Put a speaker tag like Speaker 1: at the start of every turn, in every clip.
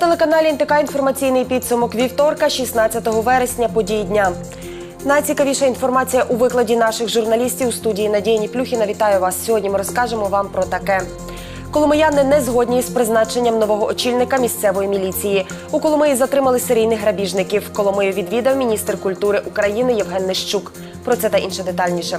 Speaker 1: На телеканалі НТК інформаційний підсумок вівторка, 16 вересня, події дня. Найцікавіша інформація у викладі наших журналістів у студії Надії Ніплюхіна. Вітаю вас. Сьогодні ми розкажемо вам про таке. Коломияни не згодні з призначенням нового очільника місцевої міліції. У Коломиї затримали серійних грабіжників. Коломию відвідав міністр культури України Євген Нещук. Про це та інше детальніше.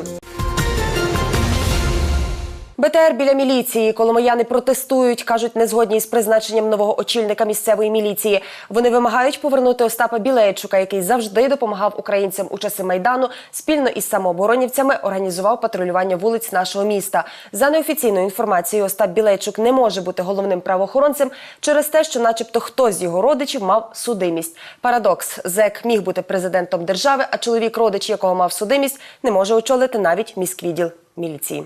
Speaker 1: БТР біля міліції. Коломияни протестують, кажуть, не згодні з призначенням нового очільника місцевої міліції. Вони вимагають повернути Остапа Білейчука, який завжди допомагав українцям у часи майдану. Спільно із самооборонівцями організував патрулювання вулиць нашого міста. За неофіційною інформацією, Остап Білейчук не може бути головним правоохоронцем через те, що, начебто, хтось з його родичів мав судимість. Парадокс: зек міг бути президентом держави, а чоловік, родич якого мав судимість, не може очолити навіть міськвідділ міліції.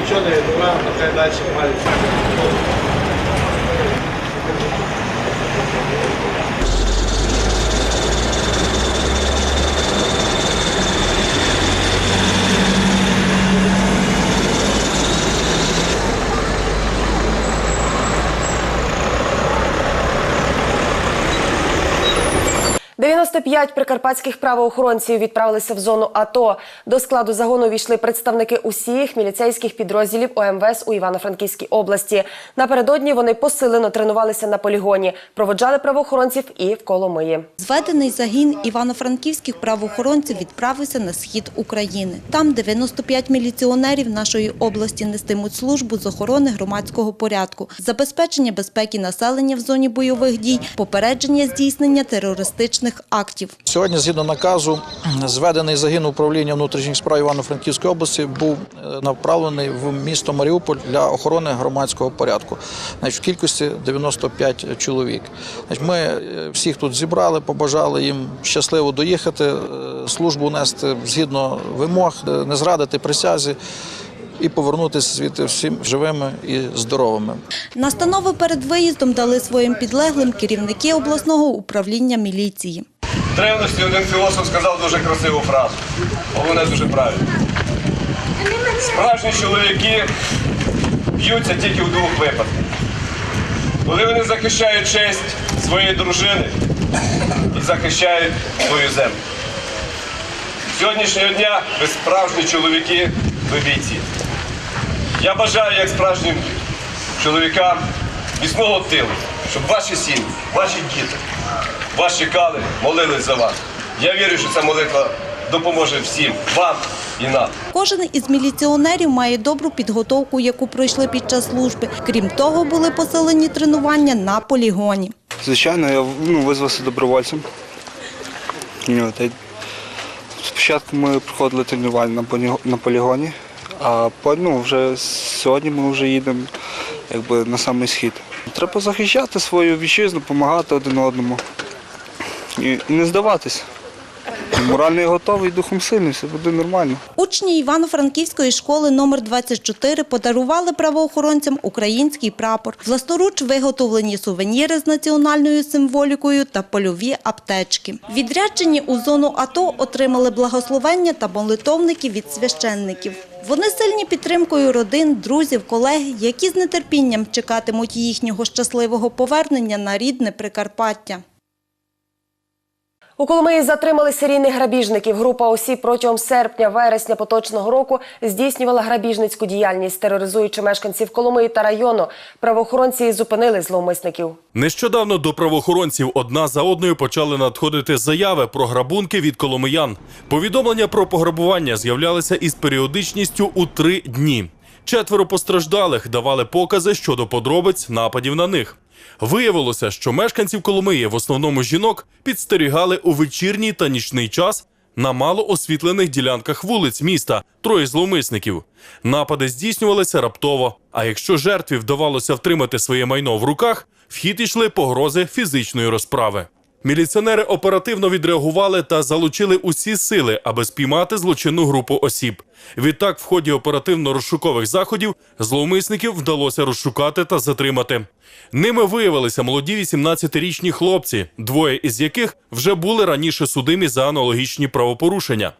Speaker 2: Нічого не відбуваємо, нехай далі мають.
Speaker 1: – 95 прикарпатських правоохоронців відправилися в зону АТО. До складу загону увійшли представники усіх міліцейських підрозділів ОМВС у Івано-Франківській області. Напередодні вони посилено тренувалися на полігоні, проводжали правоохоронців і в Коломиї.
Speaker 3: Зведений загін івано-франківських правоохоронців відправився на схід України. Там 95 міліціонерів нашої області нестимуть службу з охорони громадського порядку, забезпечення безпеки населення в зоні бойових дій, попередження здійснення терористичних актів.
Speaker 4: Сьогодні, згідно наказу, зведений загін управління внутрішніх справ Івано-Франківської області був е, направлений в місто Маріуполь для охорони громадського порядку. Значить, в кількості 95 чоловік. Значить, ми е, всіх тут зібрали, побажали їм щасливо доїхати, е, службу нести згідно вимог, не зрадити присязі і повернутися звідти всім живими і здоровими.
Speaker 3: Настанови перед виїздом дали своїм підлеглим керівники обласного управління міліції.
Speaker 5: Древності один філософ сказав дуже красиву фразу, а вона дуже правильна. Справжні чоловіки б'ються тільки в двох випадках. Коли вони захищають честь своєї дружини і захищають свою землю. Сьогоднішнього дня ви справжні чоловіки, ви бійці. Я бажаю, як справжнім чоловікам, міцного тилу, щоб ваші сім'ї, ваші діти вас чекали, молились за вас. Я вірю, що ця молитва допоможе всім, вам і нам.
Speaker 3: Кожен із міліціонерів має добру підготовку, яку пройшли під час служби. Крім того, були посилені тренування на полігоні.
Speaker 6: Звичайно, я ну, визвався добровольцем. Спочатку ми проходили тренування на, полігоні, а ну, вже сьогодні ми вже їдемо якби, на самий схід. Треба захищати свою вітчизну, допомагати один одному і, не здаватись. Морально готовий, духом сильний, все буде нормально.
Speaker 3: Учні Івано-Франківської школи номер 24 подарували правоохоронцям український прапор, власноруч виготовлені сувеніри з національною символікою та польові аптечки. Відряджені у зону АТО отримали благословення та молитовники від священників. Вони сильні підтримкою родин, друзів, колег, які з нетерпінням чекатимуть їхнього щасливого повернення на рідне Прикарпаття.
Speaker 1: У Коломиї затримали серійних грабіжників. Група осіб протягом серпня-вересня поточного року здійснювала грабіжницьку діяльність, тероризуючи мешканців Коломиї та району. Правоохоронці зупинили зловмисників.
Speaker 7: Нещодавно до правоохоронців одна за одною почали надходити заяви про грабунки від коломиян. Повідомлення про пограбування з'являлися із періодичністю у три дні. Четверо постраждалих давали покази щодо подробиць нападів на них. Виявилося, що мешканців Коломиї, в основному жінок, підстерігали у вечірній та нічний час на мало освітлених ділянках вулиць міста троє зловмисників. Напади здійснювалися раптово. А якщо жертві вдавалося втримати своє майно в руках, в хід йшли погрози фізичної розправи. Міліціонери оперативно відреагували та залучили усі сили, аби спіймати злочинну групу осіб. Відтак, в ході оперативно-розшукових заходів зловмисників вдалося розшукати та затримати. Ними виявилися молоді 18-річні хлопці, двоє із яких вже були раніше судимі за аналогічні правопорушення.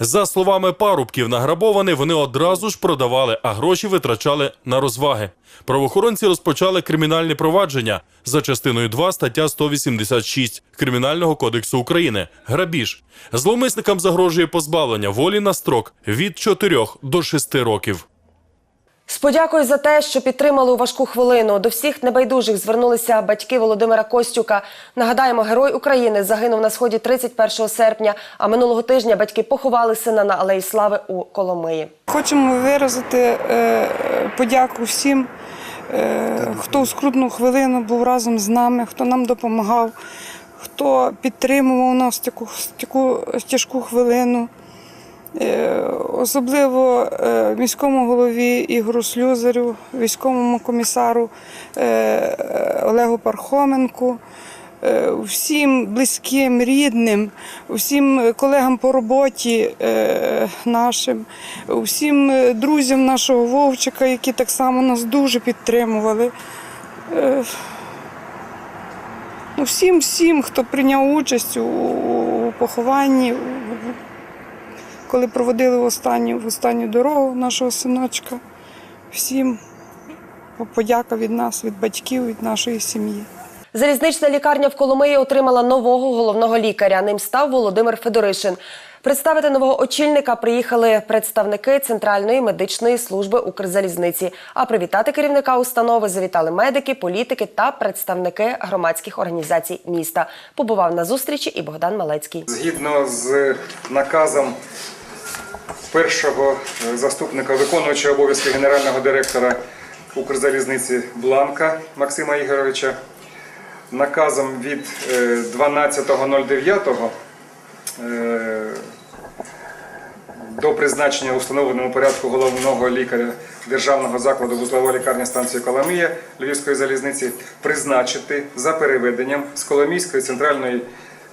Speaker 7: За словами парубків, награбоване вони одразу ж продавали, а гроші витрачали на розваги. Правоохоронці розпочали кримінальне провадження за частиною 2 стаття 186 Кримінального кодексу України. Грабіж. Зловмисникам загрожує позбавлення волі на строк від 4 до 6 років.
Speaker 1: З подякою за те, що підтримали у важку хвилину. До всіх небайдужих звернулися батьки Володимира Костюка. Нагадаємо, герой України загинув на сході 31 серпня. А минулого тижня батьки поховали сина на алеї слави у Коломиї.
Speaker 8: Хочемо виразити е, подяку всім, е, хто у скрутну хвилину був разом з нами, хто нам допомагав, хто підтримував нас в таку, в тяжку хвилину. Особливо е, міському голові Ігору Слюзарю, військовому комісару е, е, Олегу Пархоменку, всім близьким, рідним, всім колегам по роботі нашим, всім друзям нашого Вовчика, які так само нас дуже підтримували. Ну, всім, всім, хто прийняв участь у, похованні, коли проводили в останню, в останню дорогу нашого синочка. Всім подяка від нас, від батьків, від нашої сім'ї.
Speaker 1: Залізнична лікарня в Коломиї отримала нового головного лікаря. Ним став Володимир Федоришин. Представити нового очільника приїхали представники Центральної медичної служби Укрзалізниці. А привітати керівника установи завітали медики, політики та представники громадських організацій міста. Побував на зустрічі і Богдан Малецький.
Speaker 9: Згідно з наказом першого е, заступника виконуючого обов'язки генерального директора Укрзалізниці Бланка Максима Ігоровича, наказом від е, 12.09 е, до призначення у встановленому порядку головного лікаря державного закладу вузлової лікарні станції Коломия Львівської залізниці призначити за переведенням з Коломійської центральної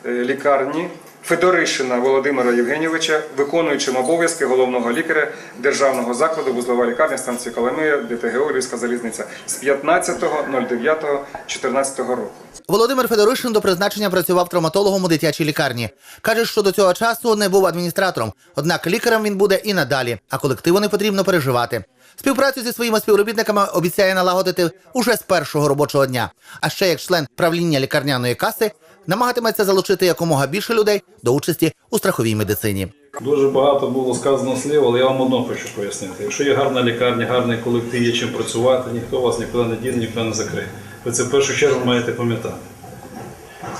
Speaker 9: е, лікарні Федоришина Володимира Євгенійовича, виконуючим обов'язки головного лікаря державного закладу вузлова лікарня станції Коломия ДТГО Львівська залізниця з 15.09.14 року.
Speaker 10: Володимир Федоришин до призначення працював травматологом у дитячій лікарні. Каже, що до цього часу не був адміністратором, однак лікарем він буде і надалі, а колективу не потрібно переживати. Співпрацю зі своїми співробітниками обіцяє налагодити уже з першого робочого дня. А ще як член правління лікарняної каси намагатиметься залучити якомога більше людей до участі у страховій медицині.
Speaker 11: Дуже багато було сказано слів, але я вам одно хочу пояснити. Якщо є гарна лікарня, гарний колектив, є чим працювати, ніхто вас нікуди не діне, ніхто не закриє. Ви це в першу чергу маєте пам'ятати.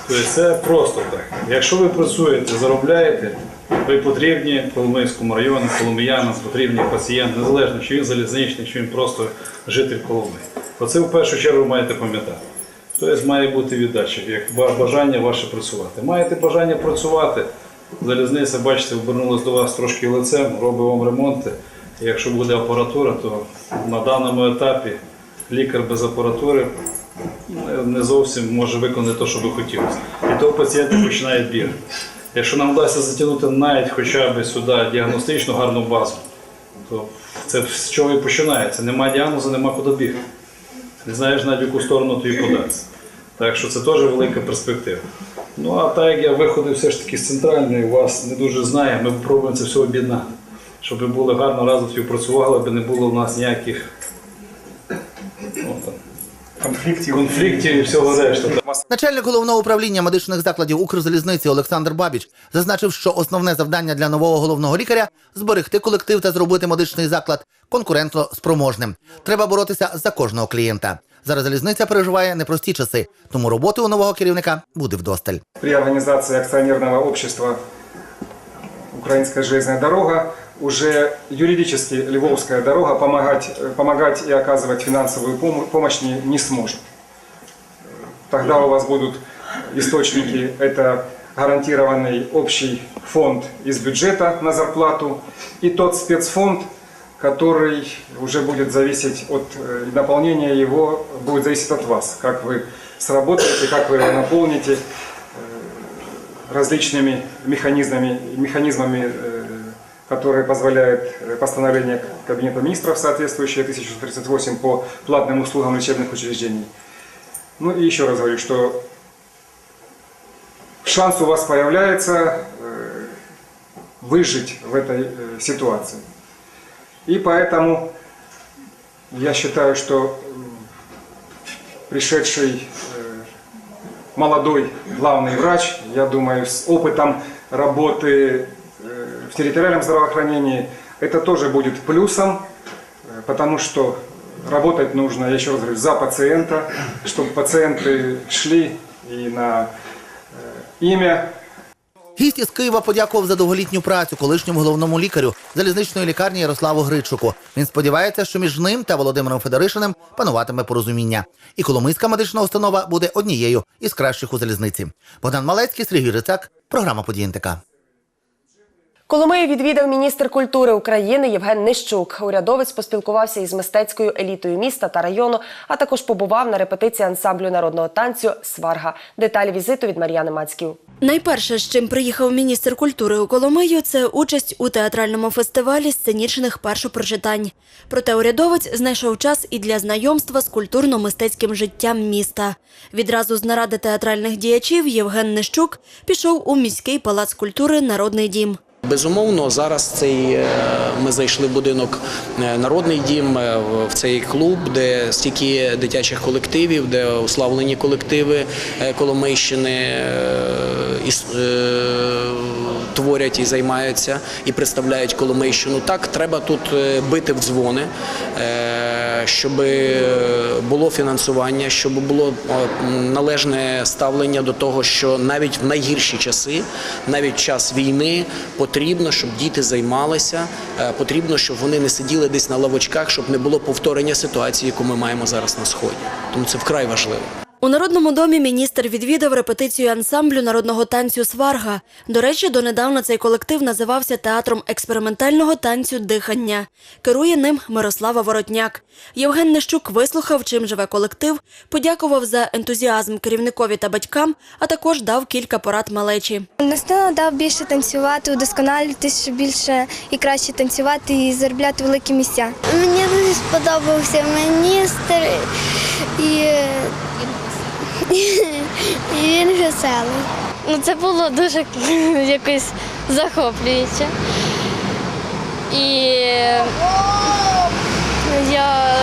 Speaker 11: Тобто це просто так. Якщо ви працюєте, заробляєте, ви потрібні Коломийському району, коломиянам, потрібні пацієнт, незалежно, чи він залізничний, чи він просто житель Коломиї. Оце в першу чергу маєте пам'ятати. Тобто має бути віддача, як бажання ваше працювати. Маєте бажання працювати, залізниця, бачите, обернулася до вас трошки лицем, робить вам ремонти. Якщо буде апаратура, то на даному етапі лікар без апаратури не- не зовсім може виконати те, що би хотілося. І того пацієнти починають бігати. Якщо нам вдасться затягнути навіть хоча б сюди діагностичну гарну базу, то це з чого і починається. Нема діагнозу, нема куди бігти. Не знаєш навіть в яку сторону тобі податися. Так що це теж велика перспектива. Ну а так як я виходив все ж таки з центральної, вас не дуже знає, ми спробуємо це все об'єднати. Щоб ви були гарно разом співпрацювали, аби не було в нас ніяких
Speaker 9: Конфліктів.
Speaker 11: конфліктів і всього решта.
Speaker 10: Начальник головного управління медичних закладів Укрзалізниці Олександр Бабіч зазначив, що основне завдання для нового головного лікаря зберегти колектив та зробити медичний заклад конкурентно спроможним. Треба боротися за кожного клієнта. Зараз залізниця переживає непрості часи, тому роботи у нового керівника буде вдосталь.
Speaker 9: При организации акционерного общества «Украинская железная дорога» уже юридически Львовская дорога помогать, э, помогать и оказывать финансовую помо- помощь не, не сможет. Тогда у вас будут источники, это гарантированный общий фонд из бюджета на зарплату и тот спецфонд, который уже будет зависеть от э, наполнения его, будет зависеть от вас, как вы сработаете, как вы его наполните э, различными механизмами, механизмами, которые позволяет э, постановление Кабинета министров соответствующее 1638 по платным услугам лечебных учреждений. Ну и еще раз говорю, что шанс у вас появляется э, выжить в этой э, ситуации. И поэтому я считаю, что пришедший молодой главный врач, я думаю, с опытом работы в территориальном здравоохранении, это тоже будет плюсом, э, потому что работать нужно, я еще раз говорю, за пациента, чтобы пациенты шли и на э, имя
Speaker 10: Гість із Києва подякував за довголітню працю колишньому головному лікарю залізничної лікарні Ярославу Гричуку. Він сподівається, що між ним та Володимиром Федоришиним пануватиме порозуміння. І Коломийська медична установа буде однією із кращих у залізниці. Богдан Малецький, Сергій Рицак, програма «Події НТК».
Speaker 1: Коломию відвідав міністр культури України Євген Нищук. Урядовець поспілкувався із мистецькою елітою міста та району, а також побував на репетиції ансамблю народного танцю Сварга. Деталі візиту від Мар'яни Мацьків.
Speaker 12: Найперше, з чим приїхав міністр культури у Коломию, це участь у театральному фестивалі сценічних першопрочитань. Проте урядовець знайшов час і для знайомства з культурно-мистецьким життям міста. Відразу з наради театральних діячів Євген Нищук пішов у міський палац культури Народний дім.
Speaker 13: Безумовно, зараз цей е, ми зайшли в будинок е, Народний дім е, в цей клуб, де стільки дитячих колективів, де уславлені колективи Коломийщини е, творять і займаються і представляють Коломийщину. Так треба тут бити в дзвони, щоб було фінансування, щоб було належне ставлення до того, що навіть в найгірші часи, навіть час війни, потрібно, щоб діти займалися, е, потрібно, щоб вони не сиділи десь на лавочках, щоб не було повторення ситуації, яку ми маємо зараз на сході. Тому це вкрай важливо.
Speaker 12: У Народному домі міністр відвідав репетицію ансамблю народного танцю Сварга. До речі, донедавна цей колектив називався театром експериментального танцю дихання. Керує ним Мирослава Воротняк. Євген Нещук вислухав, чим живе колектив, подякував за ентузіазм керівникові та батькам, а також дав кілька порад малечі.
Speaker 14: Настина дав більше танцювати, удосконалюватися більше і краще танцювати і заробляти великі місця. Мені дуже сподобався міністр і, і він веселий. Ну, це було дуже якось захоплююче. І я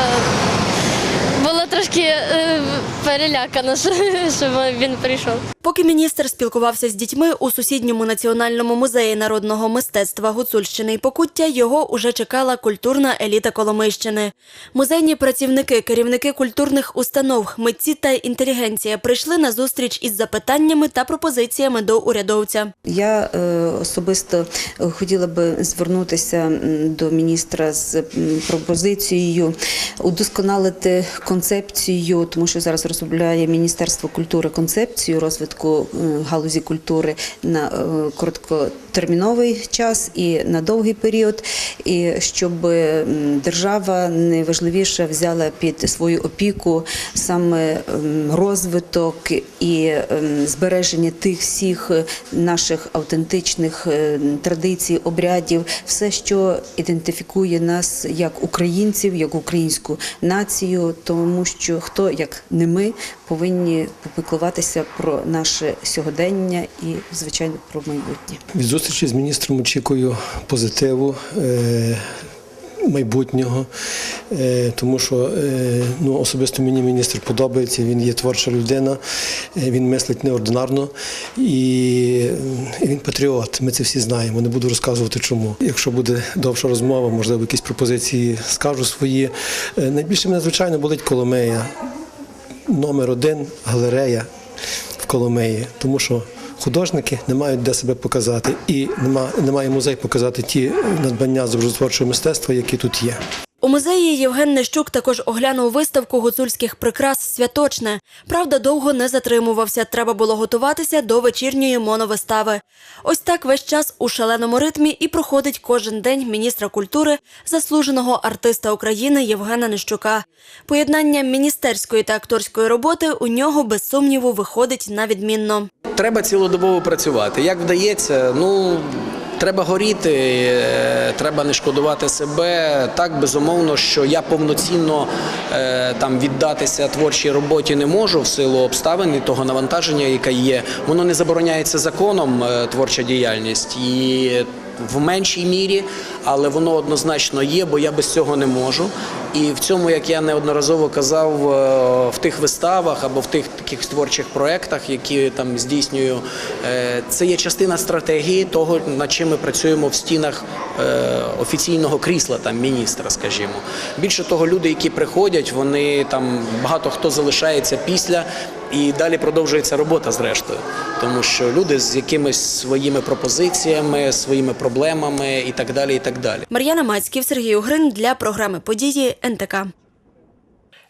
Speaker 14: була трошки е, перелякана, що що він прийшов.
Speaker 12: Поки міністр спілкувався з дітьми у сусідньому національному музеї народного мистецтва Гуцульщини і Покуття, його уже чекала культурна еліта Коломийщини. Музейні працівники, керівники культурних установ, митці та інтелігенція прийшли на зустріч із запитаннями та пропозиціями до урядовця.
Speaker 15: Я е, особисто хотіла би звернутися до міністра з пропозицією удосконалити концепцію, тому що зараз розробляє Міністерство культури концепцію розвитку е, галузі культури на е, короткотерміновий час і на довгий період, і щоб держава найважливіше взяла під свою опіку саме розвиток і збереження тих всіх наших автентичних е, традицій, обрядів, все, що ідентифікує нас як українців, як українську націю, тому що хто як не ми повинні попіклуватися про наше сьогодення і, звичайно, про майбутнє.
Speaker 16: Від зустрічі з міністром очікую позитиву. е, Майбутнього, е, тому що е, ну, особисто мені міністр подобається, він є творча людина, він мислить неординарно і він патріот. Ми це всі знаємо. Не буду розказувати чому. Якщо буде довша розмова, можливо, якісь пропозиції скажу свої. Найбільше мене, звичайно, болить Коломея. Номер один галерея в Коломиї, тому що художники не мають де себе показати, і нема, немає музей показати ті надбання з образотворчого мистецтва, які тут є.
Speaker 12: У музеї Євген Нещук також оглянув виставку гуцульських прикрас Святочне. Правда, довго не затримувався. Треба було готуватися до вечірньої моновистави. Ось так весь час у шаленому ритмі і проходить кожен день міністра культури, заслуженого артиста України Євгена Нещука. Поєднання міністерської та акторської роботи у нього без сумніву виходить на відмінно.
Speaker 13: Треба цілодобово працювати. Як вдається, ну. Треба горіти, е, треба не шкодувати себе. Так безумовно, що я повноцінно е, там віддатися творчій роботі не можу в силу обставин і того навантаження, яке є. Воно не забороняється законом е, творча діяльність і в меншій мірі, але воно однозначно є, бо я без цього не можу. І в цьому, як я неодноразово казав, е, в тих виставах або в тих таких творчих проєктах, які там здійснюю, е, це є частина стратегії того, над чим ми працюємо в стінах е, офіційного крісла там міністра, скажімо. Більше того, люди, які приходять, вони там багато хто залишається після. І далі продовжується робота зрештою, тому що люди з якимись своїми пропозиціями, своїми проблемами і так далі. І так далі.
Speaker 12: Мар'яна Мацьків, Сергій Угрин для програми Події НТК.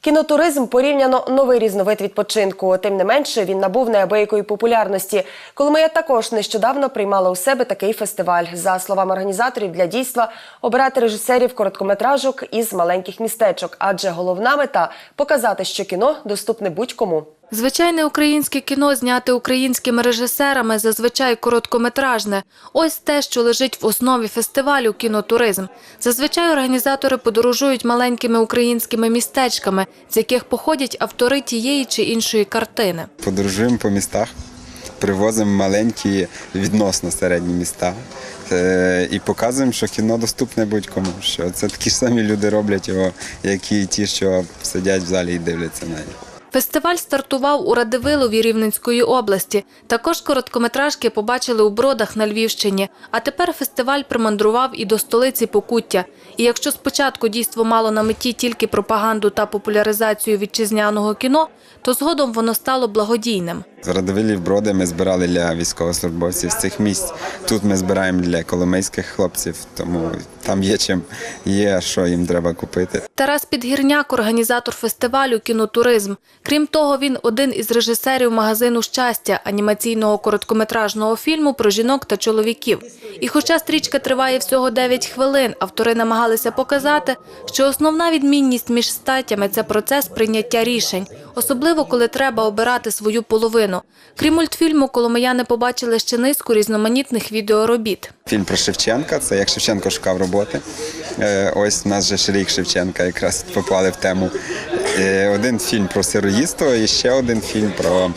Speaker 1: Кінотуризм порівняно новий різновид відпочинку. Тим не менше, він набув неабиякої популярності. Коломия також нещодавно приймала у себе такий фестиваль. За словами організаторів, для дійства обирати режисерів короткометражок із маленьких містечок, адже головна мета показати, що кіно доступне будь-кому.
Speaker 17: Звичайне українське кіно зняте українськими режисерами, зазвичай короткометражне. Ось те, що лежить в основі фестивалю кінотуризм. Зазвичай організатори подорожують маленькими українськими містечками, з яких походять автори тієї чи іншої картини.
Speaker 18: Подорожуємо по містах, привозимо маленькі відносно середні міста е, і показуємо, що кіно доступне будь-кому. Що це такі ж самі люди роблять його, як і ті, що сидять в залі і дивляться на нього.
Speaker 17: Фестиваль стартував у Радивилові Рівненської області. Також короткометражки побачили у Бродах на Львівщині. А тепер фестиваль примандрував і до столиці Покуття. І якщо спочатку дійство мало на меті тільки пропаганду та популяризацію вітчизняного кіно, то згодом воно стало благодійним.
Speaker 18: З Радовилів броди ми збирали для військовослужбовців з цих місць. Тут ми збираємо для коломийських хлопців, тому там є чим, є що їм треба купити.
Speaker 17: Тарас Підгірняк – організатор фестивалю «Кінотуризм». Крім того, він один із режисерів магазину «Щастя» – анімаційного короткометражного фільму про жінок та чоловіків. І хоча стрічка триває всього 9 хвилин, автори намагалися показати, що основна відмінність між статтями – це процес прийняття рішень, особливо коли треба обирати свою половину. Крім мультфільму, коломияни побачили ще низку різноманітних відеоробіт.
Speaker 18: Фільм про Шевченка це як Шевченко шукав роботи. Е, Ось у нас же ж рік Шевченка якраз попали в тему. Е, Один фільм про сироїдство і ще один фільм про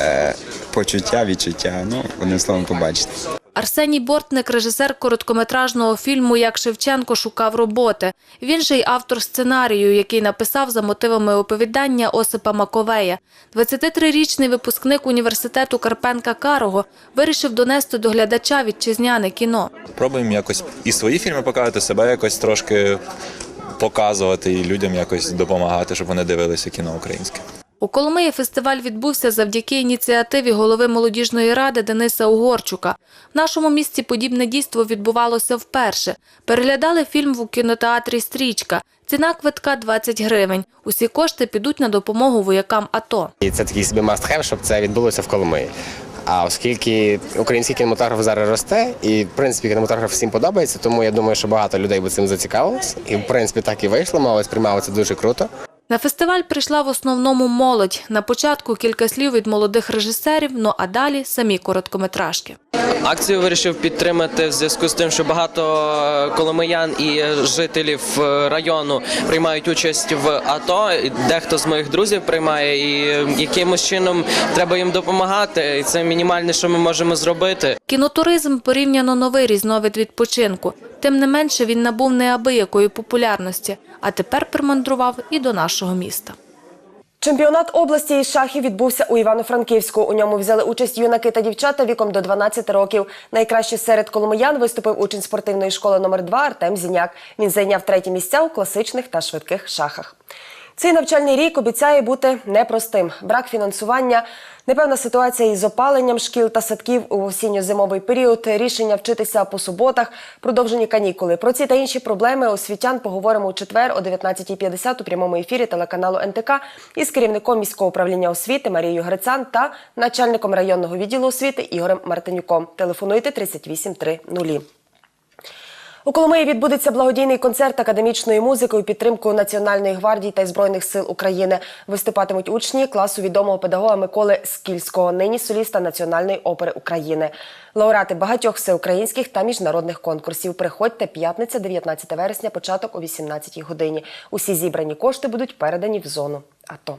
Speaker 18: е, почуття, відчуття. Ну, одним словом, побачите.
Speaker 17: Арсеній Бортник – режисер короткометражного фільму «Як Шевченко шукав роботи». Він же й автор сценарію, який написав за мотивами оповідання Осипа Маковея. 23-річний випускник університету Карпенка Карого вирішив донести до глядача вітчизняне кіно.
Speaker 19: Пробуємо якось і свої фільми показувати, себе якось трошки показувати і людям якось допомагати, щоб вони дивилися кіно українське.
Speaker 17: У Коломиї фестиваль відбувся завдяки ініціативі голови молодіжної ради Дениса Угорчука. В нашому місті подібне дійство відбувалося вперше. Переглядали фільм в кінотеатрі «Стрічка». Ціна квитка 20 гривень. Усі кошти підуть на допомогу воякам АТО.
Speaker 20: І це такий собі must-have, щоб це відбулося в Коломиї. А оскільки український кінематограф зараз росте, і в принципі кінематограф всім подобається, тому я думаю, що багато людей би цим зацікавилось. І в принципі так і вийшло, мало сприймали це дуже круто.
Speaker 17: На фестиваль прийшла в основному молодь. На початку кілька слів від молодих режисерів, ну а далі самі короткометражки.
Speaker 21: Акцію вирішив підтримати в зв'язку з тим, що багато коломиян і жителів е, району приймають участь в АТО. Дехто з моїх друзів приймає, і якимось чином треба їм допомагати. І це мінімальне, що ми можемо зробити.
Speaker 17: Кінотуризм порівняно новий різновид відпочинку. Тим не менше він набув неабиякої популярності, а тепер примандрував і до нашого міста.
Speaker 1: Чемпіонат області із шахів відбувся у Івано-Франківську. У ньому взяли участь юнаки та дівчата віком до 12 років. Найкраще серед коломиян виступив учень спортивної школи номер 2 Артем Зіняк. Він зайняв треті місця у класичних та швидких шахах. Цей навчальний рік обіцяє бути непростим. Брак фінансування, непевна ситуація із опаленням шкіл та садків у осінньо-зимовий період, рішення вчитися по суботах, продовжені канікули. Про ці та інші проблеми освітян поговоримо у четвер о 19.50 у прямому ефірі телеканалу НТК із керівником міського управління освіти Марією Грицан та начальником районного відділу освіти Ігорем Мартинюком. Телефонуйте 3830. У Коломиї відбудеться благодійний концерт академічної музики у підтримку Національної гвардії та Збройних сил України. Виступатимуть учні класу відомого педагога Миколи Скільського, нині соліста Національної опери України. Лауреати багатьох всеукраїнських та міжнародних конкурсів. Приходьте п'ятниця, 19 вересня, початок о 18 годині. Усі зібрані кошти будуть передані в зону АТО.